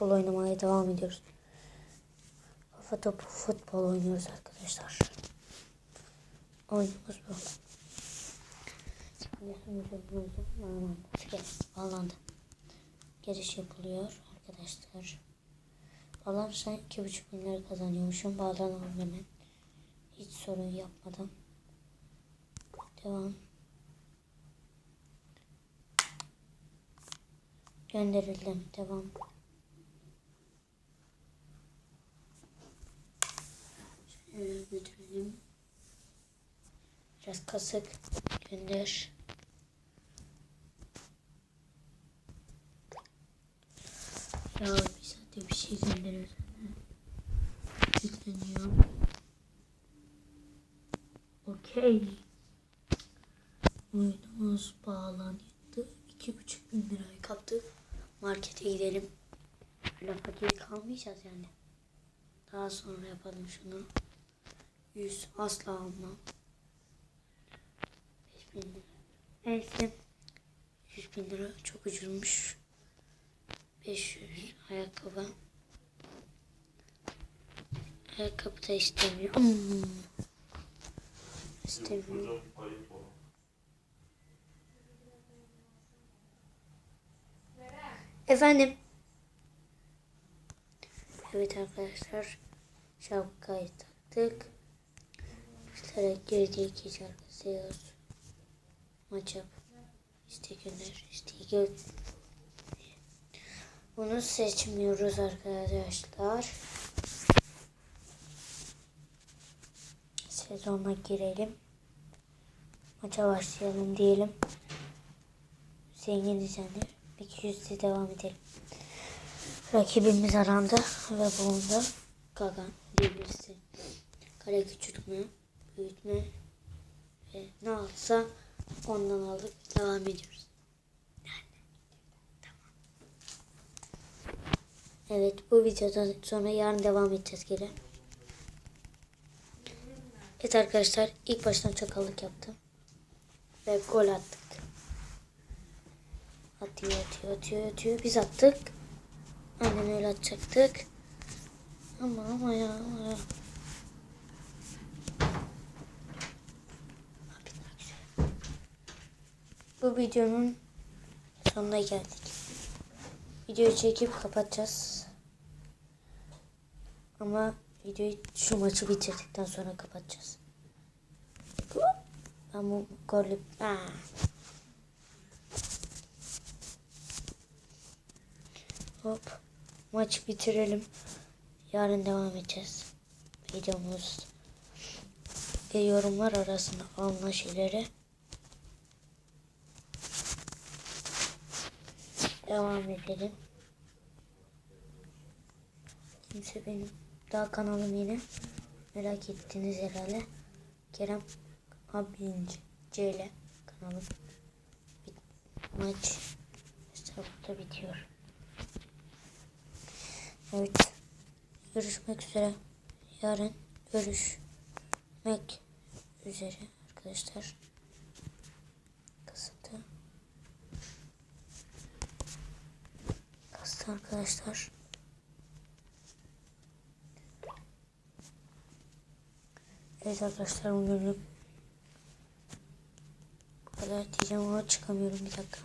futbol oynamaya devam ediyoruz. Kafa topu futbol oynuyoruz arkadaşlar. Oyunumuz bu. Bağlandı. Giriş yapılıyor arkadaşlar. Bağlanırsan 2,5 bin lira kazanıyormuşum. Bağlanalım hemen. Hiç sorun yapmadan. Devam. Gönderildim. Devam. Şöyle götürelim. Biraz kasık. Gönder. Ya bir saatte bir şey gönderiyoruz. Yükleniyor. Okey. Oyunumuz bağlandı. İki buçuk bin lirayı kaptık. Markete gidelim. Öyle fakir kalmayacağız yani. Daha sonra yapalım şunu. 100 asla almam. 5000 lira. Neyse. 100 bin lira çok ucuzmuş. 500 ayakkabı. Ayakkabı da istemiyorum. Hmm. İstemiyorum. Efendim. Evet arkadaşlar. Şapkayı taktık. İşlere girdik. Hiç arkasıyız. Maç yap. İşte gönder. İşte gör. Bunu seçmiyoruz arkadaşlar. Sezona girelim. Maça başlayalım diyelim. Zengin düzenler. 200'de devam edelim. Rakibimiz arandı ve bulundu. Gagan diyebilirsin. Kare küçültme, büyütme ve ne alsa ondan aldık. Devam ediyoruz. Evet bu videodan sonra yarın devam edeceğiz geri. Evet arkadaşlar ilk baştan çakallık yaptım. Ve gol attık. Atıyor atıyor atıyor atıyor. Biz attık. Aynen öyle atacaktık. Ama ama ya ama ya. Bu videonun sonuna geldik. Videoyu çekip kapatacağız. Ama videoyu şu maçı bitirdikten sonra kapatacağız. Ben bu golü... Aa. Hop. Maç bitirelim. Yarın devam edeceğiz. Videomuz ve yorumlar arasında alınan devam edelim. Kimse benim daha kanalım yine merak ettiniz herhalde. Kerem Abinci ile kanalım bit maç burada bitiyor. Evet. Görüşmek üzere. Yarın görüşmek üzere arkadaşlar. Kasıtı arkadaşlar. Evet arkadaşlar bugünlük bu kadar diyeceğim ama çıkamıyorum bir dakika.